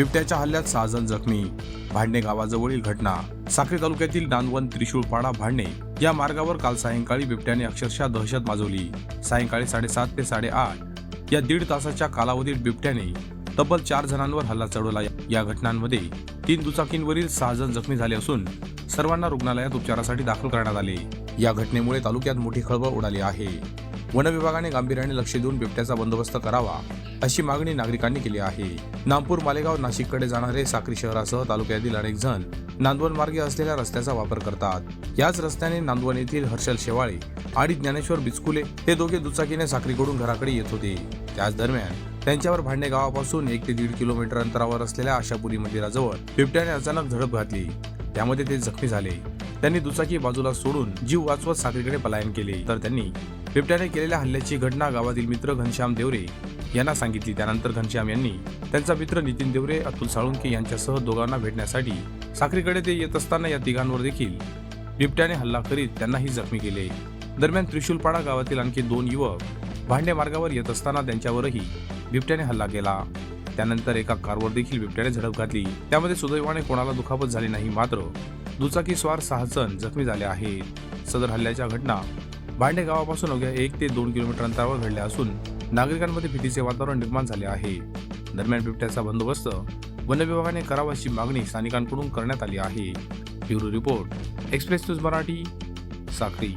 बिबट्याच्या हल्ल्यात सहा जण जखमी. भांडणे गावाजवळील घटना. साक्री तालुक्यातील नांदवन त्रिशूळपाडा भांडणे. या मार्गावर काल सायंकाळी बिबट्याने अक्षरशः दहशत माजवली. सायंकाळी साडेसात ते साडेआठ. या दीड तासाच्या कालावधीत बिबट्याने तब्बल चार जणांवर हल्ला चढवला. या घटनांमध्ये तीन दुचाकींवरील सहा जण जखमी झाले असून सर्वांना रुग्णालयात उपचारासाठी दाखल करण्यात आले. या घटनेमुळे तालुक्यात मोठी खळबळ उडाली आहे. वनविभागाने गांभीर्याने लक्ष देऊन बिबट्याचा बंदोबस्त करावा अशी मागणी नागरिकांनी केली आहे. नागपूर मालेगाव नाशिककडे जाणारे साक्री शहरासह तालुक्यातील अनेक जण नांदवण मार्गे असलेल्या रस्त्याचा वापर करतात. याच रस्त्याने नांदवण येथील हर्षल शेवाळे आणि ज्ञानेश्वर बिचकुले हे दोघे दुचाकीने साक्रीकडून घराकडे येत होते. त्याच दरम्यान त्यांच्यावर भांडे गावापासून एक ते दीड किलोमीटर अंतरावर असलेल्या आशापुरी मंदिराजवळ बिबट्याने अचानक झडप घातली. त्यामध्ये ते जखमी झाले. त्यांनी दुचाकी बाजूला सोडून जीव वाचवत साखरीकडे पलायन केले. तर त्यांनी बिबट्याने केलेल्या हल्ल्याची घटना गावातील मित्र घनश्याम देवरे यांना सांगितली. त्यानंतर घनश्याम यांनी त्यांचा मित्र नितीन देवरे अतुल साळुंके यांच्यासह दोघांना भेटण्यासाठी साखरीकडे ते येत असताना या तिघांवर देखील बिबट्याने हल्ला करीत त्यांनाही जखमी केले. दरम्यान त्रिशूलपाडा गावातील आणखी दोन युवक भांडे मार्गावर येत असताना त्यांच्यावरही बिबट्याने हल्ला केला. त्यानंतर एका कारवर देखील बिबट्याने झडप घातली. त्यामध्ये सुदैवाने कोणाला दुखापत झाली नाही मात्र दुचाकी स्वार सहा जण जखमी झाले आहेत. सदर हल्ल्याच्या घटना भांडे गावापासून अवघ्या एक ते दोन किलोमीटर अंतरावर घडल्या असून नागरिकांमध्ये भीतीचे वातावरण निर्माण झाले आहे. दरम्यान बिबट्याचा बंदोबस्त वन विभागाने करावा अशी मागणी स्थानिकांकडून करण्यात आली आहे. Bureau report express news Marathi साखरी